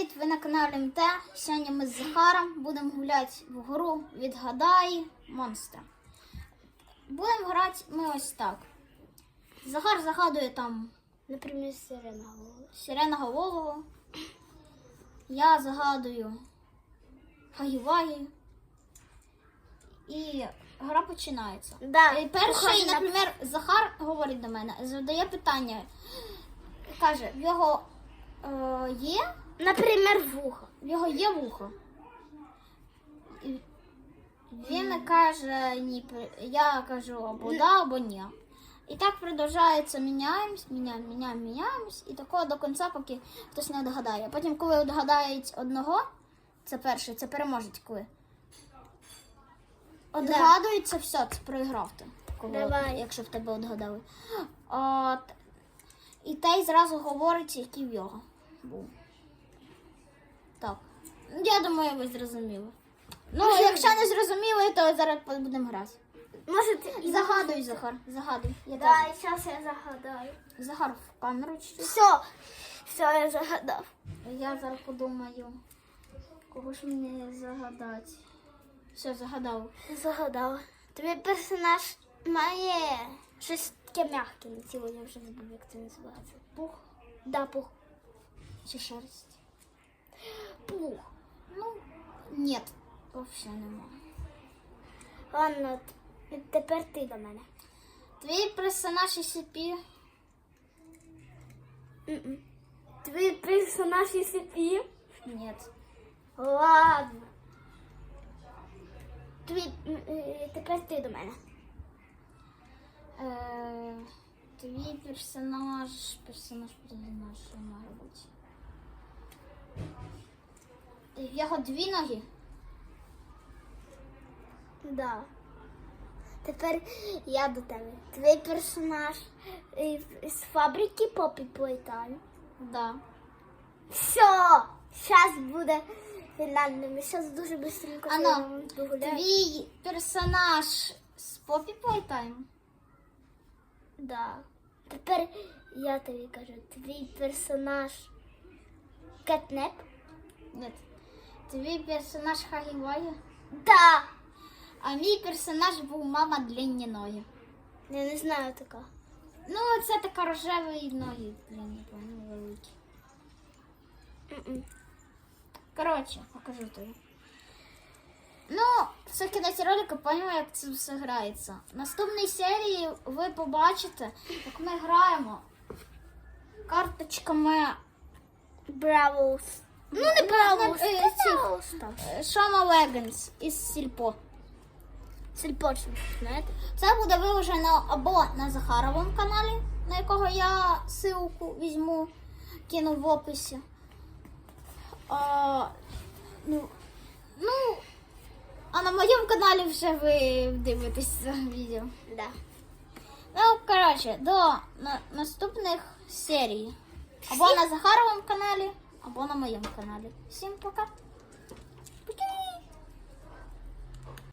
привіт! Ви на каналі МТ. Сьогодні ми з Захаром будемо гуляти в гру Відгадай монстра. Будемо грати ми ось так. Захар загадує там Наприклад, сирена голову. Я загадую Хагівагі. І гра починається. Да. І перший, наприклад, Захар говорить до мене, задає питання. Каже, в його е, є Наприклад, вухо. в його є вухо. Він каже, ні, я кажу або да, або ні. І так продовжується, міняємось, міняємо, міняємо, міняємось, і такого до кінця, поки хтось не догадає. Потім, коли догадають одного, це перший, це переможець коли. Одгадується, все, це проіграв ти. Коли, Давай. Якщо в тебе одгадали. От, і той зразу говорить, який в його був. Так. Я думаю, ви зрозуміли. Ну, Може, якщо не зрозуміли, то зараз будемо грати. Може, ти Загадуй, Захар, загадуй. Я Да, теж. зараз я загадаю. Захар в камеру чуть-чуть. Все, все, я загадав. Я зараз подумаю. Кого ж мені загадати? Все, загадав. Загадав. Тобі персонаж має щось таке м'яке на тіло, я вже забув, як це називається. Пух Да, пух. Чи шерсть? Пух. Ну, ні, взагалі нема. Ладно, тепер ти до мене. Твій персонаж SCP М-м. Твій персонаж SCP? Ні. Ладно. Твій, е, тепер ти до мене. Е, твій персонаж, персонаж, персонаж, що має бути. В його дві ноги. Да. Тепер я до тебе. Твій персонаж з фабрики Попі Плейтайм. Да. Все! Зараз буде фінальним. Зараз дуже швидко Ано, твій персонаж з Poppy Playtime. Да. Тепер я тобі кажу, твій персонаж Кетнеп? Ні. Твій персонаж Хагівая. Да! А мій персонаж був мама длинні ноги. Я не знаю така. Ну, це така рожеві ноги, длинні, великі. М-м. Коротше, покажу тобі. Ну, це кінець ролика, поняла, як це все грається. В наступній серії ви побачите, як ми граємо карточками Бравлс. Ну, не Бравлс. е, цих, Шама Легенс із Сільпо. Сільпочник, знаєте? Це буде виложено або на Захаровому каналі, на якого я ссылку візьму, кину в описі. А, ну, ну, а на моєму каналі вже ви дивитесь це відео. Да. Ну, коротше, до на, наступних серій. Або на Захаровому каналі, або на моєму каналі. Всім пока!